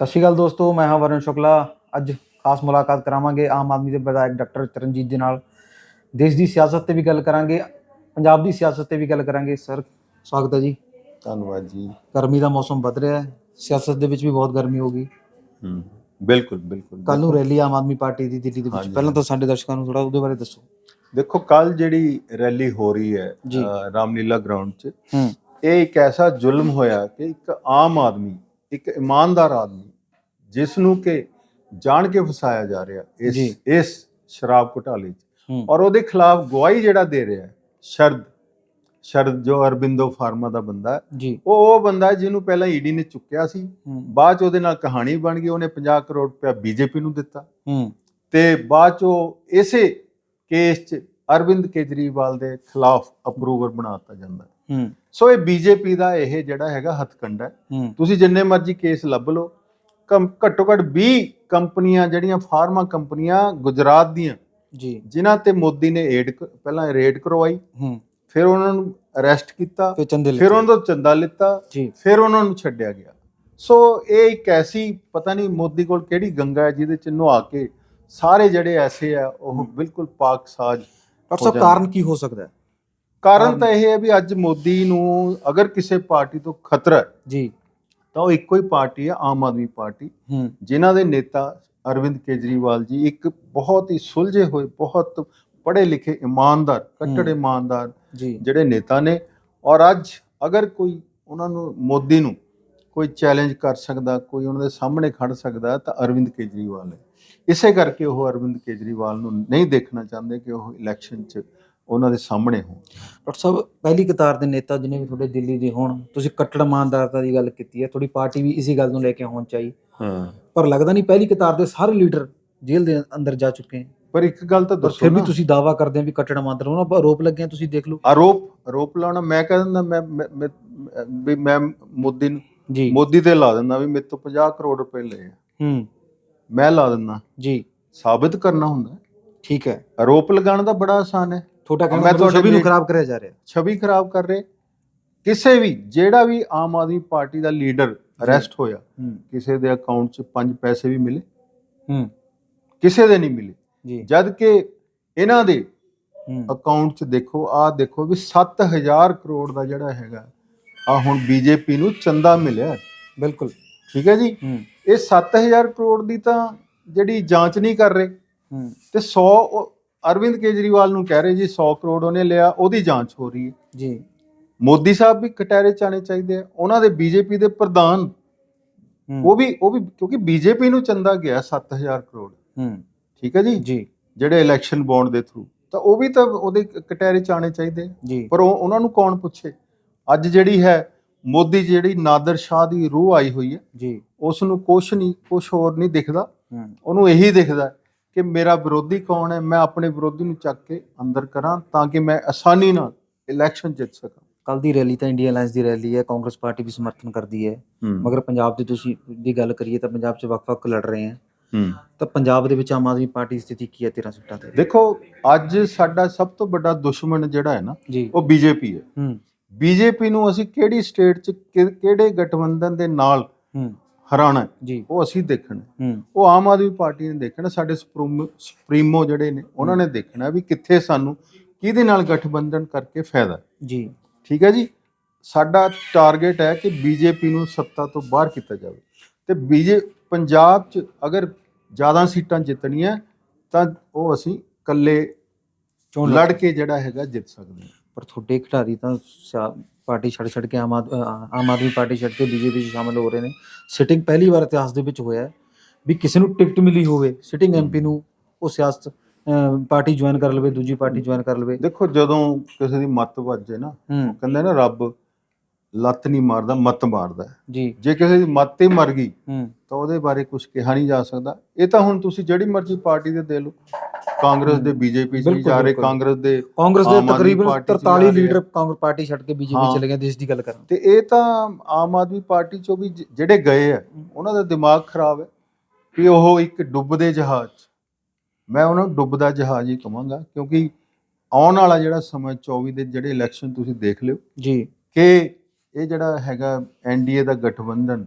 ਸਤਿ ਸ਼੍ਰੀ ਅਕਾਲ ਦੋਸਤੋ ਮੈਂ ਹਾਂ ਵਰਨ ਸ਼ੁਕਲਾ। ਅੱਜ ਖਾਸ ਮੁਲਾਕਾਤ ਕਰਾਵਾਂਗੇ ਆਮ ਆਦਮੀ ਦੇ ਵਿਧਾਇਕ ਡਾਕਟਰ ਚਰਨਜੀਤ ਦੇ ਨਾਲ। ਦੇਸ਼ ਦੀ ਸਿਆਸਤ ਤੇ ਵੀ ਗੱਲ ਕਰਾਂਗੇ ਪੰਜਾਬ ਦੀ ਸਿਆਸਤ ਤੇ ਵੀ ਗੱਲ ਕਰਾਂਗੇ। ਸਰ ਸਵਾਗਤ ਹੈ ਜੀ। ਧੰਨਵਾਦ ਜੀ। ਗਰਮੀ ਦਾ ਮੌਸਮ ਵੱਧ ਰਿਹਾ ਹੈ। ਸਿਆਸਤ ਦੇ ਵਿੱਚ ਵੀ ਬਹੁਤ ਗਰਮੀ ਹੋ ਗਈ। ਹੂੰ ਬਿਲਕੁਲ ਬਿਲਕੁਲ ਕੱਲ ਨੂੰ ਰੈਲੀ ਆਮ ਆਦਮੀ ਪਾਰਟੀ ਦੀ ਦਿੱਲੀ ਦੇ ਵਿੱਚ। ਪਹਿਲਾਂ ਤਾਂ ਸਾਡੇ ਦਰਸ਼ਕਾਂ ਨੂੰ ਥੋੜਾ ਉਹਦੇ ਬਾਰੇ ਦੱਸੋ। ਦੇਖੋ ਕੱਲ ਜਿਹੜੀ ਰੈਲੀ ਹੋ ਰਹੀ ਹੈ ਰਾਮਲੀਲਾ ਗਰਾਊਂਡ 'ਚ ਹੂੰ। ਇਹ ਇੱਕ ਐਸਾ ਜ਼ੁਲਮ ਹੋਇਆ ਕਿ ਇੱਕ ਆਮ ਆਦਮੀ ਇੱਕ ਇਮਾਨਦਾਰ ਆਦਮੀ ਜਿਸ ਨੂੰ ਕਿ ਜਾਣ ਕੇ ਫਸਾਇਆ ਜਾ ਰਿਹਾ ਇਸ। ਇਸ ਸ਼ਰਾਬ ਘੁਟਾਲੇ 'ਚ। ਔਰ ਉਹਦੇ ਖਿਲਾਫ ਗਵਾਹੀ ਜਿਹੜਾ ਦੇ ਰਿਹਾ ਸ਼ਰਦ ਸ਼ਰਦ ਜੋ ਅਰਬਿੰਦੋ ਫਾਰਮਾ ਦਾ ਬੰਦਾ ਉਹ ਉਹ ਬੰਦਾ ਜਿਹਨੂੰ ਪਹਿਲਾਂ ਈਡੀ ਨੇ ਚੁੱਕਿਆ ਸੀ ਬਾਅਦ ਚ ਉਹਦੇ ਨਾਲ ਕਹਾਣੀ ਬਣ ਗਈ ਉਹਨੇ 50 ਕਰੋੜ ਰੁਪਇਆ ਬੀਜੇਪੀ ਨੂੰ ਦਿੱਤਾ। ਤੇ ਬਾਅਦ ਚੋਂ ਇਸੇ ਕੇਸ 'ਚ ਅਰਵਿੰਦ ਕੇਜਰੀਵਾਲ ਦੇ ਖਿਲਾਫ ਅਪਰੂਵਰ ਬਣਾਤਾ ਜਾਂਦਾ। ਹੈ। ਹੂੰ ਸੋ ਇਹ ਬੀਜੇਪੀ ਦਾ ਇਹ ਜਿਹੜਾ ਹੈਗਾ ਹੱਥਕੰਡਾ ਹੈ। ਹੂੰ। ਤੁਸੀਂ ਜਿੰਨੇ ਮਰਜ਼ੀ ਕੇਸ ਲੱਭ ਲਓ। ਕਮ ਘੱਟੋ ਘੱਟ 20 ਕੰਪਨੀਆਂ ਜਿਹੜੀਆਂ ਫਾਰਮਾ ਕੰਪਨੀਆਂ ਗੁਜਰਾਤ ਦੀਆਂ ਜੀ। ਜਿਨ੍ਹਾਂ ਤੇ ਮੋਦੀ ਨੇ ਏਡ ਪਹਿਲਾਂ ਰੇਡ ਕਰਵਾਈ। ਹੂੰ। ਫਿਰ ਉਹਨਾਂ ਨੂੰ ਅਰੈਸਟ ਕੀਤਾ। ਫਿਰ ਚੰਦੇ ਫਿਰ ਉਹਨਾਂ ਤੋਂ ਚੰਦਾ ਲਿੱਤਾ। ਜੀ। ਫਿਰ ਉਹਨਾਂ ਨੂੰ ਛੱਡਿਆ ਗਿਆ। ਸੋ ਇਹ ਇੱਕ ਐਸੀ ਪਤਾ ਨਹੀਂ ਮੋਦੀ ਕੋਲ ਕਿਹੜੀ ਗੰਗਾ ਹੈ ਜਿਹਦੇ ਚ ਨਹਾ ਕੇ ਸਾਰੇ ਜਿਹੜੇ ਐਸੇ ਆ ਉਹ ਬਿਲਕੁਲ ਪਾਕ ਸਾਜ ਡਾਕਟਰ ਸਾਹਿਬ ਕਾਰਨ ਕੀ ਹੋ ਸਕਦਾ ਹੈ? ਕਾਰਨ ਤਾਂ ਇਹ ਹੈ ਵੀ ਅੱਜ ਮੋਦੀ ਨੂੰ ਅਗਰ ਕਿਸੇ ਪਾਰਟੀ ਤੋਂ ਖਤਰਾ ਹੈ ਜੀ। ਤਾਂ ਉਹ ਇੱਕੋ ਹੀ ਪਾਰਟੀ ਹੈ ਆਮ ਆਦਮੀ ਪਾਰਟੀ। ਜਿਨ੍ਹਾਂ ਦੇ ਨੇਤਾ ਅਰਵਿੰਦ ਕੇਜਰੀਵਾਲ ਜੀ ਇੱਕ ਬਹੁਤ ਹੀ ਸੁਲਝੇ ਹੋਏ ਬਹੁਤ ਪੜ੍ਹੇ ਲਿਖੇ ਇਮਾਨਦਾਰ ਕੱਟੜ। ਇਮਾਨਦਾਰ ਜਿਹੜੇ ਨੇਤਾ ਨੇ ਔਰ ਅੱਜ ਅਗਰ ਕੋਈ ਉਹਨਾਂ ਨੂੰ ਮੋਦੀ ਨੂੰ ਕੋਈ ਚੈਲੰਜ ਕਰ ਸਕਦਾ ਕੋਈ ਉਹਨਾਂ ਦੇ ਸਾਹਮਣੇ ਖੜ ਸਕਦਾ ਤਾਂ ਅਰਵਿੰਦ ਕੇਜਰੀਵਾਲ ਹੈ ਇਸੇ ਕਰਕੇ ਉਹ ਅਰਵਿੰਦ ਕੇਜਰੀਵਾਲ ਨੂੰ ਨਹੀਂ ਦੇਖਣਾ ਚਾਹੁੰਦੇ ਕਿ ਉਹ ਇਲੈਕਸ਼ਨ 'ਚ ਉਹਨਾਂ ਦੇ ਸਾਹਮਣੇ ਹੋਣ। ਡਾਕਟਰ ਸਾਹਿਬ ਪਹਿਲੀ ਕਤਾਰ ਦੇ ਨੇਤਾ ਜਿਹਨੇ ਵੀ ਤੁਹਾਡੇ ਦਿੱਲੀ ਦੇ ਹੋਣ ਤੁਸੀਂ ਕੱਟੜ ਇਮਾਨਦਾਰਤਾ ਦੀ ਗੱਲ ਕੀਤੀ ਹੈ ਤੁਹਾਡੀ ਪਾਰਟੀ ਵੀ ਇਸੇ ਗੱਲ ਨੂੰ ਲੈ ਕੇ ਹੋਣ ਚਾਹੀ। ਹਾਂ। ਪਰ ਲੱਗਦਾ ਨਹੀਂ ਪਹਿਲੀ ਕਤਾਰ ਦੇ ਸਾਰੇ ਲੀਡਰ ਜੇਲ੍ਹ ਦੇ ਅੰਦਰ ਜਾ ਚੁੱਕੇ ਹਨ ਪਰ ਇੱਕ ਗੱਲ ਤਾਂ ਦੱਸੋ ਫਿਰ ਵੀ ਤੁਸੀਂ ਦਾਵਾ ਕਰਦੇ ਹੋ ਵੀ ਕੱਟੜ ਇਮਾਨਦਾਰ ਉਹਨਾਂ ਪਰ ਆਰੋਪ ਲੱਗੇ ਤੁਸੀਂ ਦੇਖ ਲਓ। ਆਰੋਪ ਆਰੋਪ ਲਾਉਣਾ ਮੈਂ ਕਹਿ ਦਿੰਦਾ ਮੈਂ ਵੀ ਮੈਂ ਮੋਦੀ ਨੂੰ ਜੀ। ਮੋਦੀ ਤੇ ਲਾ ਦਿੰਦਾ ਵੀ ਮੇਰੇ ਤੋਂ 50 ਕਰੋੜ ਰੁਪਏ ਲਏ ਹੂੰ। ਮੈਂ ਲਾ ਦਿੰਦਾ। ਜੀ। ਸਾਬਿਤ ਕਰਨਾ ਹੁੰਦਾ। ਠੀਕ ਹੈ। ਆਰੋਪ ਲਗਾਉਣਾ ਤਾਂ ਬੜਾ ਆਸਾਨ ਹੈ। ਤੁਹਾਡਾ ਕਹਿਣਾ ਮੈਂ ਮਤਲਬ ਤੁਹਾਡੇ ਛਵੀ ਨੂੰ ਲਈ- ਖਰਾਬ ਕਰਿਆ ਜਾ ਰਿਹਾ ਛਵੀ ਖਰਾਬ ਕਰ ਰਹੇ। ਕਿਸੇ ਵੀ ਜਿਹੜਾ ਵੀ ਆਮ ਆਦਮੀ ਪਾਰਟੀ ਦਾ ਲੀਡਰ ਅਰੈਸਟ ਹੋਇਆ ਹੂੰ। ਕਿਸੇ ਦੇ ਅਕਾਊਂਟ 'ਚ 5 ਪੈਸੇ ਵੀ ਮਿਲੇ। ਹੂੰ। ਕਿਸੇ ਦੇ ਨਹੀਂ ਮਿਲੇ। ਜੀ। ਜਦ ਕਿ ਇਹਨਾਂ ਦੇ ਹੂੰ। ਅਕਾਊਂਟ 'ਚ ਦੇਖੋ ਆਹ ਦੇਖੋ ਵੀ 7000 ਕਰੋੜ ਦਾ ਜਿਹੜਾ ਹੈਗਾ ਆ ਹੁਣ ਬੀਜੇਪੀ ਨੂੰ ਚੰਦਾ ਮਿਲਿਆ। ਬਿਲਕੁਲ। ਠੀਕ ਹੈ ਜੀ? ਹੂੰ। ਇਹ 7000 ਕਰੋੜ ਦੀ ਤਾਂ ਜਿਹੜੀ ਜਾਂਚ ਨਹੀਂ ਕਰ ਰਹੇ ਹੂੰ। ਤੇ 100 ਉਹ ਅਰਵਿੰਦ ਕੇਜਰੀਵਾਲ ਨੂੰ ਕਹਿ ਰਹੇ ਜੀ 100 ਕਰੋੜ ਉਹਨੇ ਲਿਆ ਉਹਦੀ ਜਾਂਚ ਹੋ ਰਹੀ ਹੈ। ਜੀ। ਮੋਦੀ ਸਾਹਿਬ ਵੀ ਕਟਹਿਰੇ ਚ ਆਣੇ ਚਾਹੀਦੇ ਆ ਉਹਨਾਂ ਦੇ ਬੀਜੇਪੀ ਦੇ ਪ੍ਰਧਾਨ। ਉਹ ਵੀ ਉਹ ਵੀ ਕਿਉਂਕਿ ਬੀਜੇਪੀ ਨੂੰ ਚੰਦਾ ਗਿਆ 7000 ਕਰੋੜ। ਹੂੰ। ਠੀਕ ਹੈ ਜੀ? ਜੀ। ਜਿਹੜੇ ਇਲੈਕਸ਼ਨ ਬੌਂਡ ਦੇ ਥਰੂ ਤਾਂ ਉਹ ਵੀ ਤਾਂ ਉਹਦੇ ਕਟਹਿਰੇ ਚ ਆਣੇ ਚਾਹੀਦੇ ਪਰ ਉਹ ਉਹਨਾਂ ਨੂੰ ਕੌਣ ਪੁੱਛੇ? ਅੱਜ ਜਿਹੜੀ ਹੈ ਮੋਦੀ ਜਿਹੜੀ ਨਾਦਰ ਸ਼ਾਹ ਦੀ ਰੂਹ ਆਈ ਹੋਈ ਹੈ ਜੀ। ਉਸ ਨੂੰ ਕੁਛ ਨਹੀਂ ਕੁਛ ਹੋਰ ਨਹੀਂ ਦਿਖਦਾ। ਉਹਨੂੰ ਇਹੀ ਦਿਖਦਾ ਕਿ ਮੇਰਾ ਵਿਰੋਧੀ ਕੌਣ ਹੈ ਮੈਂ ਆਪਣੇ ਵਿਰੋਧੀ ਨੂੰ ਚੱਕ ਕੇ ਅੰਦਰ ਕਰਾਂ ਤਾਂ ਕਿ ਮੈਂ ਆਸਾਨੀ ਨਾਲ ਇਲੈਕਸ਼ਨ ਜਿੱਤ ਸਕਾਂ। ਕੱਲ ਦੀ ਰੈਲੀ ਤਾਂ ਇੰਡੀਆ ਅਲਾਈਅੰਸ ਦੀ ਰੈਲੀ ਹੈ ਕਾਂਗਰਸ ਪਾਰਟੀ ਵੀ ਸਮਰਥਨ ਕਰਦੀ ਹੈ। ਮਗਰ ਪੰਜਾਬ ਦੀ ਤੁਸੀਂ ਦੀ ਗੱਲ ਕਰੀਏ ਤਾਂ ਪੰਜਾਬ 'ਚ ਵੱਖ-ਵੱਖ ਲੜ ਰਹੇ ਹੈ। ਤਾਂ ਪੰਜਾਬ ਦੇ ਵਿੱਚ ਆਮ ਆਦਮੀ ਪਾਰਟੀ ਦੀ ਸਥਿਤੀ ਕੀ ਹੈ 13 ਸੀਟਾਂ ਤੇ? ਦੇਖੋ ਅੱਜ ਸਾਡਾ ਸਭ ਤੋਂ ਵੱਡਾ ਦੁਸ਼ਮਣ ਜਿਹੜਾ ਹੈ ਨਾ ਉਹ ਬੀਜੇਪੀ ਹੈ। ਬੀਜੇਪੀ ਨੂੰ ਅਸੀਂ ਕਿਹੜੀ ਸਟੇਟ 'ਚ ਕਿਹੜੇ ਗਠਬੰਧਨ ਦੇ ਨਾਲ ਹਰਾਣਾ ਜੀ। ਉਹ ਅਸੀਂ ਦੇਖਣਾ ਉਹ ਆਮ ਆਦਮੀ ਪਾਰਟੀ ਨੇ ਦੇਖਣਾ ਸਾਡੇ ਸੁਪਰੀਮੋ ਜਿਹੜੇ ਨੇ ਉਹਨਾਂ ਨੇ ਦੇਖਣਾ ਵੀ ਕਿੱਥੇ ਸਾਨੂੰ ਕਿਹਦੇ ਨਾਲ ਗਠਬੰਧਨ ਕਰਕੇ ਫਾਇਦਾ। ਜੀ। ਠੀਕ ਹੈ ਜੀ? ਸਾਡਾ ਟਾਰਗੇਟ ਹੈ ਕਿ ਬੀਜੇਪੀ ਨੂੰ ਸੱਤਾ ਤੋਂ ਬਾਹਰ ਕੀਤਾ ਜਾਵੇ। ਤੇ ਬੀਜੇ ਪੰਜਾਬ 'ਚ ਅਗਰ ਜ਼ਿਆਦਾ ਸੀਟਾਂ ਜਿੱਤਣੀਆਂ ਤਾਂ ਉਹ ਅਸੀਂ ਇਕੱਲੇ ਚੋਣ ਲੜ ਕੇ ਜਿਹੜਾ ਹੈਗਾ ਜਿੱਤ ਸਕਦੇ ਹਾਂ। ਪਰ ਤੁਹਾਡੇ ਖਿਡਾਰੀ ਤਾਂ ਸਿਆ- ਪਾਰਟੀ ਛੱਡ ਛੱਡ ਕੇ ਆਮ ਆਦ- ਅ, ਆਮ ਆਦਮੀ ਪਾਰਟੀ ਛੱਡ ਕੇ ਬੀਜੇਪੀ 'ਚ ਸ਼ਾਮਲ ਹੋ ਰਹੇ ਨੇ। ਸਿਟਿੰਗ ਪਹਿਲੀ ਵਾਰ ਇਤਿਹਾਸ ਦੇ ਵਿੱਚ ਹੋਇਆ ਹੈ ਵੀ ਕਿਸੇ ਨੂੰ ਟਿਕਟ ਮਿਲੀ ਹੋਵੇ ਸਿਟਿੰਗ ਐਮਪੀ ਨੂੰ ਉਹ ਸਿਆਸਤ ਅ, ਪਾਰਟੀ ਜੁਆਇਨ ਕਰ ਲਵੇ ਦੂਜੀ ਪਾਰਟੀ ਜੁਆਇਨ ਕਰ ਲਵੇ। ਦੇਖੋ ਜਦੋਂ ਕਿਸੇ ਦੀ ਮੱਤ ਵੱਜੇ ਨਾ ਹੂੰ। ਕਹਿੰਦੇ ਨਾ ਰੱਬ ਲੱਤ ਨਹੀਂ ਮਾਰਦਾ ਮੱਤ ਮਾਰਦਾ ਹੈ। ਜੀ। ਜੇ ਕਿਸੇ ਦੀ ਮੱਤ ਹੀ ਮਰ ਗਈ ਹੂੰ। ਤਾਂ ਉਹਦੇ ਬਾਰੇ ਕੁਝ ਕਿਹਾ ਨਹੀਂ ਜਾ ਸਕਦਾ। ਇਹ ਤਾਂ ਹੁਣ ਤੁਸੀਂ ਜਿਹੜੀ ਮਰਜ਼ੀ ਪਾਰਟੀ ਦੇ ਦੇ ਲਓ। ਕਾਂਗਰਸ ਦੇ ਬੀਜੇਪੀ ਚ ਜਾ ਰਹੇ। ਕਾਂਗਰਸ ਦੇ ਕਾਂਗਰਸ ਦੇ ਤਕਰੀਬਨ ਪਾਰਟੀ 'ਚ ਜਾ 43 ਰਹੇ ਆ। ਲੀਡਰ ਕਾਂਗਰਸ ਪਾਰਟੀ ਛੱਡ ਕੇ ਬੀਜੇਪੀ। ਚਲੇ ਗਏ ਦੇਸ਼ ਦੀ ਗੱਲ ਕਰਾਂ ਤੇ ਇਹ ਤਾਂ ਆਮ ਆਦਮੀ ਪਾਰਟੀ ਚੋਂ ਵੀ ਜਿਹੜੇ ਗਏ ਆ ਉਹਨਾਂ ਦਾ ਦਿਮਾਗ ਖਰਾਬ ਹੈ ਕਿ ਉਹ ਇੱਕ ਡੁੱਬਦੇ ਜਹਾਜ਼ 'ਚ- ਮੈਂ ਉਹਨਾਂ ਨੂੰ ਡੁੱਬਦਾ ਜਹਾਜ਼ ਹੀ ਕਹਾਂਗਾ ਕਿਉਂਕਿ ਆਉਣ ਵਾਲਾ ਜਿਹੜਾ ਸਮਾਂ 24 ਦੇ ਜਿਹੜੇ ਇਲੈਕਸ਼ਨ ਤੁਸੀਂ ਦੇਖ ਲਿਓ ਜੀ ਕਿ ਇਹ ਜਿਹੜਾ ਹੈਗਾ ਐਨਡੀਏ ਦਾ ਗਠਬੰਧਨ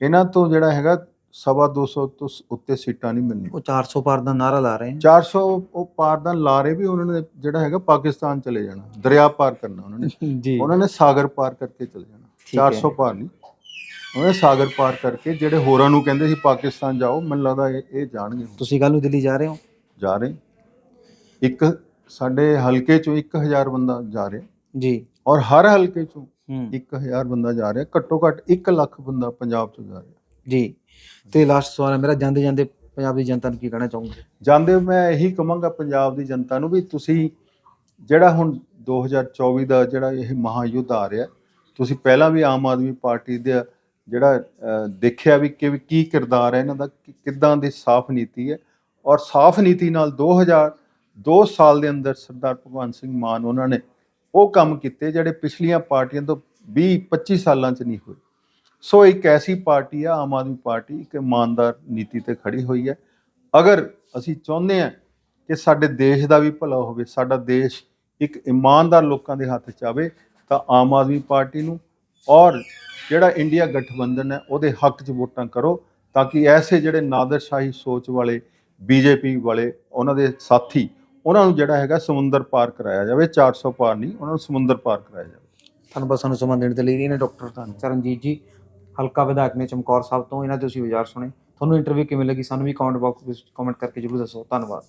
ਇਹਨਾਂ ਤੋਂ ਜਿਹੜਾ ਹੈਗਾ ਸਵਾ 200 ਤੋਂ ਸ- ਉੱਤੇ ਸੀਟਾਂ ਨਹੀਂ ਮਿਲਣੀਆਂ। ਉਹ 400 ਪਾਰ ਦਾ ਨਾਰਾ ਲਾ ਰਹੇ ਹਨ 400 ਉਹ ਪਾਰ ਦਾ ਲਾਰੇ ਵੀ ਉਹਨਾਂ ਨੇ ਜਿਹੜਾ ਹੈਗਾ ਪਾਕਿਸਤਾਨ ਚਲੇ ਜਾਣਾ। ਦਰਿਆ ਪਾਰ ਕਰਨਾ ਉਹਨਾਂ ਨੇ। ਜੀ। ਉਹਨਾਂ ਨੇ ਸਾਗਰ ਪਾਰ ਕਰਕੇ ਚਲੇ ਜਾਣਾ। ਠੀਕ ਹੈ। 400 ਪਾਰ ਨਹੀਂ। ਉਹਨਾਂ ਨੇ ਸਾਗਰ ਪਾਰ ਕਰਕੇ ਜਿਹੜੇ ਹੋਰਾਂ ਨੂੰ ਕਹਿੰਦੇ ਸੀ ਪਾਕਿਸਤਾਨ ਜਾਓ ਮੈਨੂੰ ਲੱਗਦਾ ਇਹ ਇਹ ਜਾਣਗੇ। ਤੁਸੀਂ ਕੱਲ ਨੂੰ ਦਿੱਲੀ ਜਾ ਰਹੇ ਹੋ? ਜਾ ਰਹੇ। ਇੱਕ ਸਾਡੇ ਹਲਕੇ ਚੋਂ 1000 ਬੰਦਾ ਜਾ ਰਿਹਾ। ਜੀ। ਔਰ ਹਰ ਹਲਕੇ ਚੋਂ ਹੂੰ। 1000 ਬੰਦਾ ਜਾ ਰਿਹਾ। ਘੱਟੋ ਘੱਟ 1 ਲੱਖ ਬੰਦਾ ਪੰਜਾਬ ਚੋਂ ਜਾ ਰਿਹਾ। ਜੀ। ਤੇ ਲਾਸਟ ਸਵਾਲ ਹੈ ਮੇਰਾ ਜਾਂਦੇ ਜਾਂਦੇ ਪੰਜਾਬ ਦੀ ਜਨਤਾ ਨੂੰ ਕੀ ਕਹਿਣਾ ਚਾਹੋਗੇ? ਜਾਂਦੇ ਮੈਂ ਇਹੀ ਕਹਾਂਗਾ ਪੰਜਾਬ ਦੀ ਜਨਤਾ ਨੂੰ ਵੀ ਤੁਸੀਂ ਜਿਹੜਾ ਹੁਣ 2024 ਦਾ ਜਿਹੜਾ ਇਹ ਮਹਾਯੁੱਧ ਆ ਰਿਹਾ ਤੁਸੀਂ ਪਹਿਲਾਂ ਵੀ ਆਮ ਆਦਮੀ ਪਾਰਟੀ ਦਾ ਜਿਹੜਾ ਦੇਖਿਆ ਵੀ ਕਿ ਕੀ ਕਿਰਦਾਰ ਹੈ ਇਹਨਾਂ ਦਾ ਕਿ ਕਿੱਦਾਂ ਦੀ ਸਾਫ਼ ਨੀਤੀ ਹੈ। ਔਰ ਸਾਫ਼ ਨੀਤੀ ਨਾਲ 2002 ਸਾਲ ਦੇ ਅੰਦਰ ਸਰਦਾਰ ਭਗਵੰਤ ਸਿੰਘ ਮਾਨ ਉਹਨਾਂ ਨੇ ਉਹ ਕੰਮ ਕੀਤੇ ਜਿਹੜੇ ਪਿਛਲੀਆਂ ਪਾਰਟੀਆਂ ਤੋਂ 20 25 ਸਾਲਾਂ 'ਚ ਨਹੀਂ ਹੋਏ। ਸੋ ਇੱਕ ਐਸੀ ਪਾਰਟੀ ਆ, ਆਮ ਆਦਮੀ ਪਾਰਟੀ, ਇੱਕ ਇਮਾਨਦਾਰ ਨੀਤੀ ਤੇ ਖੜੀ ਹੋਈ ਹੈ। ਅਗਰ ਅਸੀਂ ਚਾਹੁੰਦੇ ਹਾਂ ਕਿ ਸਾਡੇ ਦੇਸ਼ ਦਾ ਵੀ ਭਲਾ ਹੋਵੇ, ਸਾਡਾ ਦੇਸ਼ ਇੱਕ ਇਮਾਨਦਾਰ ਲੋਕਾਂ ਦੇ ਹੱਥ 'ਚ ਆਵੇ, ਤਾਂ ਆਮ ਆਦਮੀ ਪਾਰਟੀ ਨੂੰ ਔਰ ਜਿਹੜਾ ਇੰਡੀਆ ਗਠਬੰਧਨ ਹੈ, ਉਹਦੇ ਹੱਕ 'ਚ ਵੋਟਾਂ ਕਰੋ, ਤਾਂ ਕਿ ਐਸੇ ਜਿਹੜੇ ਨਾਦਰਸ਼ਾਹੀ ਸੋਚ ਵਾਲੇ ਬੀਜੇਪੀ ਵਾਲੇ, ਉਹਨਾਂ ਦੇ ਸਾਥੀ, ਉਹਨਾਂ ਨੂੰ ਜਿਹੜਾ ਹੈਗਾ ਸਮੁੰਦਰ ਪਾਰ ਕਰਾਇਆ ਜਾਵੇ 400 ਪਾਰ ਨਹੀਂ, ਉਹਨਾਂ ਨੂੰ ਸਮੁੰਦਰ ਪਾਰ ਕਰਾਇਆ ਜਾਵੇ। ਧੰਨਵਾਦ, ਸਾਨੂੰ ਸਮਾਂ ਦੇਣ ਦੇ ਲਈ। ਇਹਨੇ ਡਾਕਟਰ ਚਰਨਜੀਤ ਜੀ ਹਲਕਾ ਵਿਧਾਇਕ ਨੇ ਚਮਕੌਰ ਸਾਹਿਬ ਤੋਂ, ਇਹਨਾਂ ਦੇ ਤੁਸੀਂ ਵਿਚਾਰ ਸੁਣੇ। ਤੁਹਾਨੂੰ ਇੰਟਰਵਿਊ ਕਿਵੇਂ ਲੱਗੀ? ਸਾਨੂੰ ਵੀ ਕਮੈਂਟ ਬਾਕਸ ਵਿੱਚ ਕਮੈਂਟ ਕਰਕੇ ਜਰੂਰ ਦੱਸੋ। ਧੰਨਵਾਦ।